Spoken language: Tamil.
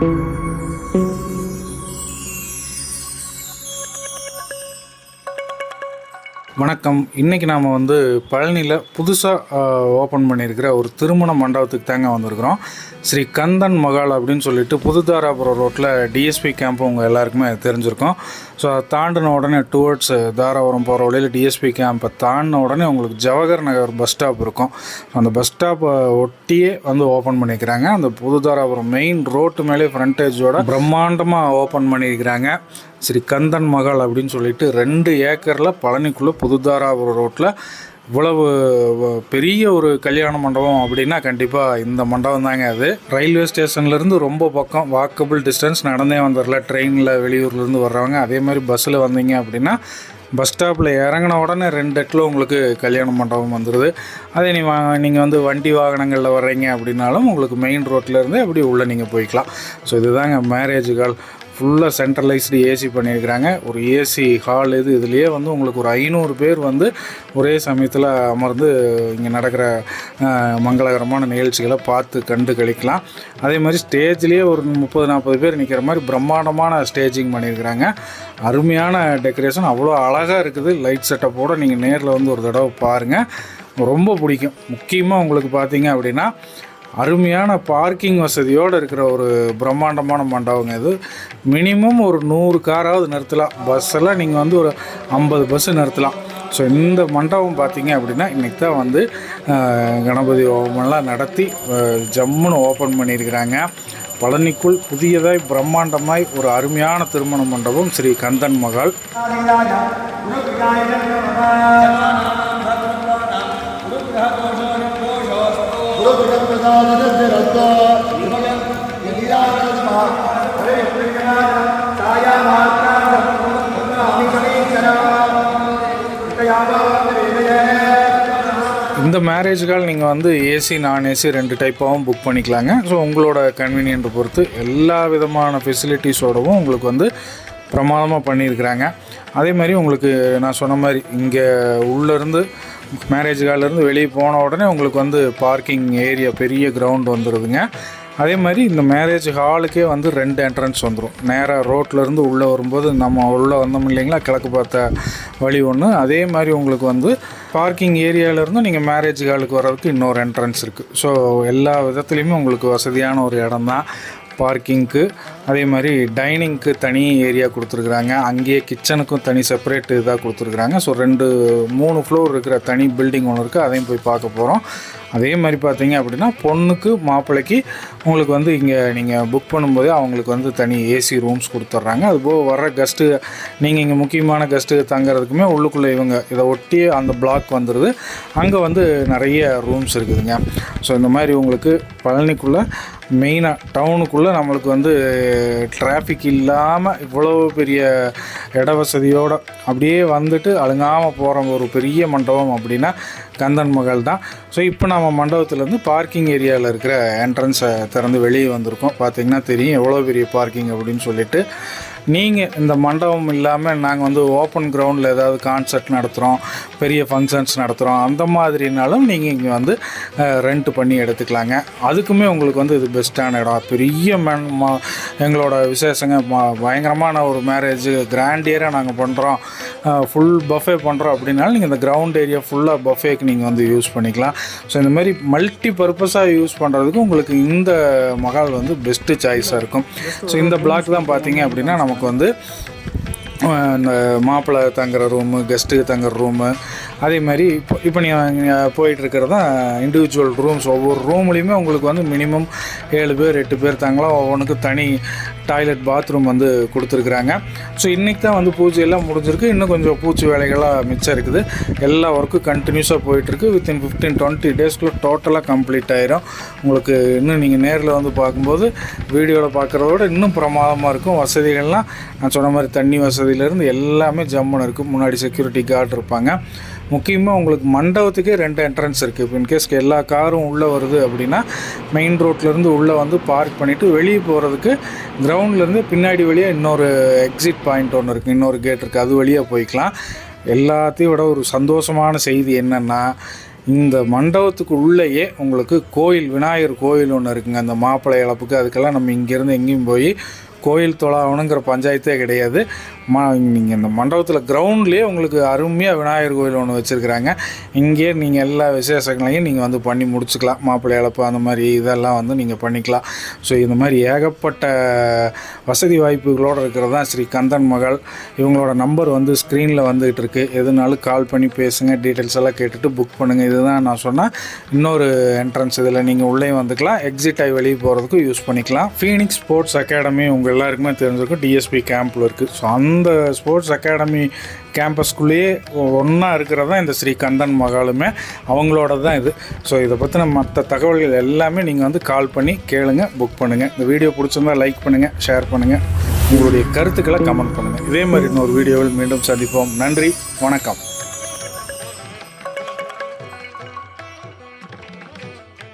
thank you. வணக்கம். இன்றைக்கி நாம் வந்து பழனியில் புதுசாக ஓப்பன் பண்ணியிருக்கிற ஒரு திருமண மண்டபத்துக்கு தாங்க வந்திருக்கிறோம். ஸ்ரீ கந்தன் மகால் அப்படின்னு சொல்லிட்டு புதுதாராபுரம் ரோட்டில் டிஎஸ்பி கேம்ப் உங்கள் எல்லாருக்குமே தெரிஞ்சிருக்கும். ஸோ அதை தாண்டின உடனே டுவர்ட்ஸ் தாராபுரம் போகிற வழியில் டிஎஸ்பி கேம்பை தாண்டின உடனே உங்களுக்கு ஜவஹர் நகர் பஸ் ஸ்டாப் இருக்கும். அந்த பஸ் ஸ்டாப்பை ஒட்டியே வந்து ஓப்பன் பண்ணியிருக்கிறாங்க. அந்த புதுதாராபுரம் மெயின் ரோட்டு மேலே ஃப்ரண்டேஜோட பிரம்மாண்டமாக ஓப்பன் பண்ணியிருக்கிறாங்க. ஸ்ரீ கந்தன் மகால் அப்படின்னு சொல்லிட்டு ரெண்டு ஏக்கரில் பழனிக்குள்ளே புதுதாராபுரம் ரோட்டில் இவ்வளவு பெரிய ஒரு கல்யாண மண்டபம் அப்படின்னா கண்டிப்பாக இந்த மண்டபம் தாங்க அது. ரயில்வே ஸ்டேஷன்லேருந்து ரொம்ப பக்கம் வாக்கபிள் டிஸ்டன்ஸ் நடந்தே வந்துடலாம் ட்ரெயினில் வெளியூர்லேருந்து வர்றவங்க. அதே மாதிரி பஸ்ஸில் வந்தீங்க அப்படின்னா பஸ் ஸ்டாப்பில் இறங்கின உடனே ரெண்டு இடத்துல உங்களுக்கு கல்யாண மண்டபம் வந்துடுது அதே நீ வா நீங்கள் வந்து வண்டி வாகனங்களில் வர்றீங்க அப்படின்னாலும் உங்களுக்கு மெயின் ரோட்லேருந்து அப்படி உள்ளே நீங்கள் போய்க்கலாம். ஸோ இதுதாங்க மேரேஜ் கால். ஃபுல்லாக சென்ட்ரலைஸ்டு ஏசி பண்ணியிருக்கிறாங்க. ஒரு ஏசி ஹால் இது இதுலேயே வந்து உங்களுக்கு ஒரு ஐநூறு பேர் வந்து ஒரே சமயத்தில் அமர்ந்து இங்கே நடக்கிற மங்களகரமான நிகழ்ச்சிகளை பார்த்து கண்டு கழிக்கலாம். அதே மாதிரி ஸ்டேஜ்லேயே ஒரு முப்பது நாற்பது பேர் நிற்கிற மாதிரி பிரம்மாண்டமான ஸ்டேஜிங் பண்ணியிருக்கிறாங்க. அருமையான டெக்கரேஷன் அவ்வளோ அழகாக இருக்குது. லைட் செட்டப்போடு நீங்கள் நேரில் வந்து ஒரு தடவை பாருங்கள் ரொம்ப பிடிக்கும். முக்கியமாக உங்களுக்கு பார்த்தீங்க அப்படின்னா அருமையான பார்க்கிங் வசதியோடு இருக்கிற ஒரு பிரம்மாண்டமான மண்டபங்க இது. மினிமம் ஒரு நூறு காராவது நிறுத்தலாம். பஸ்ஸெல்லாம் நீங்கள் வந்து ஒரு ஐம்பது பஸ்ஸு நிறுத்தலாம். ஸோ இந்த மண்டபம் பார்த்தீங்க அப்படின்னா இன்றைக்கி தான் வந்து கணபதி ஹோமம்லாம் நடத்தி ஜம்முன்னு ஓப்பன் பண்ணியிருக்கிறாங்க. பழனிக்குள் புதியதாய் பிரம்மாண்டமாய் ஒரு அருமையான திருமண மண்டபம் ஸ்ரீ கந்தன் மகால் இந்த மேரேஜ்கள் நீங்கள் வந்து ஏசி நான் ஏசி ரெண்டு டைப்பாகவும் புக் பண்ணிக்கலாங்க. ஸோ உங்களோட கன்வீனியன்ட்டை பொறுத்து எல்லா விதமான ஃபெசிலிட்டிஸோடவும் உங்களுக்கு வந்து பிரமாதமாக பண்ணியிருக்கிறாங்க. அதே மாதிரி உங்களுக்கு நான் சொன்ன மாதிரி இங்கே உள்ளேருந்து மேரேஜ் ஹால்லேருந்து வெளியே போன உடனே உங்களுக்கு வந்து பார்க்கிங் ஏரியா பெரிய கிரவுண்ட் வந்துடுதுங்க அதே மாதிரி இந்த மேரேஜ் ஹாலுக்கே வந்து ரெண்டு என்ட்ரன்ஸ் வந்துடும் நேராக ரோட்லேருந்து உள்ளே வரும்போது நம்ம உள்ளே வந்தோம் இல்லைங்களா? கிழக்கு பார்த்த வழி ஒன்று அதே மாதிரி உங்களுக்கு வந்து பார்க்கிங் ஏரியாவிலேருந்து நீங்கள் மேரேஜ் ஹாலுக்கு வர்றதுக்கு இன்னொரு என்ட்ரன்ஸ் இருக்குது ஸோ எல்லா விதத்துலேயுமே உங்களுக்கு வசதியான ஒரு இடம் தான் பார்க்கிங்க்கு அதே மாதிரி டைனிங்க்கு தனி ஏரியா கொடுத்துருக்குறாங்க. அங்கேயே கிச்சனுக்கும் தனி செப்பரேட் இதாக கொடுத்துருக்குறாங்க. ஸோ ரெண்டு மூணு ஃப்ளோர் இருக்கிற தனி பில்டிங் ஒன்று இருக்குது அதையும் போய் பார்க்க போகிறோம் அதே மாதிரி பார்த்தீங்க அப்படின்னா பொண்ணுக்கு மாப்பிள்ளைக்கு உங்களுக்கு வந்து இங்கே நீங்கள் புக் பண்ணும்போதே அவங்களுக்கு வந்து தனி ஏசி ரூம்ஸ் கொடுத்துட்றாங்க. அதுபோக வர கெஸ்ட்டு நீங்கள் இங்கே முக்கியமான கெஸ்ட்டு தங்குறதுக்குமே உள்ளுக்குள்ளே இவங்க இதை ஒட்டி அந்த பிளாக் வந்துடுது அங்கே வந்து நிறைய ரூம்ஸ் இருக்குதுங்க. ஸோ இந்த மாதிரி உங்களுக்கு பழனிக்குள்ளே மெயினாக டவுனுக்குள்ளே நம்மளுக்கு வந்து டிராஃபிக் இல்லாமல் இவ்வளோ பெரிய இட வசதியோடு அப்படியே வந்துட்டு அழுங்காமல் போகிற ஒரு பெரிய மண்டபம் அப்படின்னா கந்தன் மகள் தான். ஸோ இப்போ நம்ம மண்டபத்துலேருந்து பார்க்கிங் ஏரியாவில் இருக்கிற என்ட்ரன்ஸை திறந்து வெளியே வந்திருக்கோம். பார்த்திங்கன்னா தெரியும் எவ்வளோ பெரிய பார்க்கிங் அப்படின்னு சொல்லிட்டு. நீங்கள் இந்த மண்டபம் இல்லாமல் நாங்கள் வந்து ஓப்பன் கிரவுண்டில் ஏதாவது கான்சர்ட் நடத்துகிறோம் பெரிய ஃபங்க்ஷன்ஸ் நடத்துகிறோம் அந்த மாதிரினாலும் நீங்கள் இங்கே வந்து ரெண்ட் பண்ணி எடுத்துக்கலாங்க. அதுக்குமே உங்களுக்கு வந்து இது பெஸ்ட்டான இடம். பெரிய மேன் மா எங்களோட விசேஷங்க பயங்கரமான ஒரு மேரேஜ் கிராண்டியராக நாங்கள் பண்ணுறோம் ஃபுல் பஃபே பண்ணுறோம் அப்படின்னாலும் நீங்கள் இந்த கிரவுண்ட் ஏரியா ஃபுல்லாக பஃபேக்கு நீங்கள் வந்து யூஸ் பண்ணிக்கலாம். ஸோ இந்த மாதிரி மல்டி பர்பஸாக யூஸ் பண்ணுறதுக்கு உங்களுக்கு இந்த மகால் வந்து பெஸ்ட்டு சாய்ஸாக இருக்கும். ஸோ இந்த பிளாக் தான் பார்த்தீங்க அப்படின்னா நமக்கு வந்து இந்த மாப்பிள்ளை தங்குற ரூமு கெஸ்ட்டுக்கு தங்குற ரூமு அதே மாதிரி இப்போ இப்போ நீங்கள் போயிட்டுருக்கிறது தான் இண்டிவிஜுவல் ரூம்ஸ் ஒவ்வொரு ரூம்லேயுமே உங்களுக்கு வந்து மினிமம் ஏழு பேர் எட்டு பேர் தாங்களாம் ஒவ்வொன்றுக்கும் தனி டாய்லெட் பாத்ரூம் வந்து கொடுத்துருக்குறாங்க. ஸோ இன்றைக்கி தான் வந்து பூஜையெல்லாம் முடிஞ்சிருக்கு. இன்னும் கொஞ்சம் பூச்சி வேலைகள்லாம் மிச்சம் இருக்குது. எல்லா ஒர்க்கும் கண்டினியூஸாக போயிட்டுருக்கு. வித்தின் ஃபிஃப்டீன் டுவெண்ட்டி டேஸ்க்குள்ளே டோட்டலாக கம்ப்ளீட் ஆயிரும். உங்களுக்கு இன்னும் நீங்கள் நேரில் வந்து பார்க்கும்போது வீடியோவில் பார்க்குறத விட இன்னும் பிரமாதமாக இருக்கும். வசதிகள்லாம் நான் சொன்ன மாதிரி தண்ணி வசதியிலேருந்து எல்லாமே ஜம்முன்னு இருக்கும் முன்னாடி செக்யூரிட்டி கார்டு இருப்பாங்க. முக்கியமாக உங்களுக்கு மண்டபத்துக்கே ரெண்டு என்ட்ரன்ஸ் இருக்குது இப்போ இன்கேஸ் எல்லா காரும் உள்ளே வருது அப்படின்னா மெயின் ரோட்லேருந்து உள்ளே வந்து பார்க் பண்ணிவிட்டு வெளியே போகிறதுக்கு கிரவுண்ட்லேருந்து பின்னாடி வழியாக இன்னொரு எக்ஸிட் பாயிண்ட் ஒன்று இருக்குது இன்னொரு கேட் இருக்குது அது வழியாக போய்க்கலாம். எல்லாத்தையும் விட ஒரு சந்தோஷமான செய்தி என்னென்னா இந்த மண்டபத்துக்கு உள்ளேயே உங்களுக்கு கோயில் விநாயகர் கோயில் ஒன்று இருக்குங்க. அந்த மாப்பிள்ளை இழப்புக்கு அதுக்கெல்லாம் நம்ம இங்கேருந்து எங்கேயும் போய் கோயில் தொழாவணுங்கிற பஞ்சாயத்தே கிடையாது. ம நீங்கள் இந்த மண்டபத்தில் கிரவுண்ட்லேயே உங்களுக்கு அருமையாக விநாயகர் கோயில் ஒன்று வச்சுருக்குறாங்க. இங்கேயே நீங்கள் எல்லா விசேஷங்களையும் நீங்கள் வந்து பண்ணி முடிச்சுக்கலாம். மாப்பிள்ளை இழப்பு அந்த மாதிரி இதெல்லாம் வந்து நீங்கள் பண்ணிக்கலாம். ஸோ இந்த மாதிரி ஏகப்பட்ட வசதி வாய்ப்புகளோடு இருக்கிறது தான் ஸ்ரீ கந்தன் மகள். இவங்களோட நம்பர் வந்து ஸ்க்ரீனில் வந்துகிட்டு இருக்கு. எதுனாலும் கால் பண்ணி பேசுங்க. டீட்டெயில்ஸ் எல்லாம் கேட்டுட்டு புக் பண்ணுங்கள் இதுதான் நான் சொன்னால் இன்னொரு என்ட்ரன்ஸ் இதில் நீங்கள் உள்ளே வந்துக்கலாம். எக்ஸிட் ஆகி வெளியே போகிறதுக்கு யூஸ் பண்ணிக்கலாம். ஃபீனிக்ஸ் ஸ்போர்ட்ஸ் அகாடமி உங்கள் எல்லாருக்குமே தெரிஞ்சிருக்கும். டிஎஸ்பி கேம்பில் இருக்குது ஸோ அந்த ஸ்போர்ட்ஸ் அகாடமி கேம்பஸ்குள்ளேயே ஒன்றா இருக்கிறது தான் இந்த ஸ்ரீ கந்தன் மகாலுமே. அவங்களோட தான் இது. ஸோ இதை பற்றின மற்ற தகவல்கள் எல்லாமே நீங்கள் வந்து கால் பண்ணி கேளுங்கள் புக் பண்ணுங்கள் இந்த வீடியோ பிடிச்சிருந்தால் லைக் பண்ணுங்கள் ஷேர் பண்ணுங்கள் உங்களுடைய கருத்துக்களை கமெண்ட் பண்ணுங்கள் இதே மாதிரி இன்னொரு வீடியோவில் மீண்டும் சந்திப்போம். நன்றி வணக்கம்.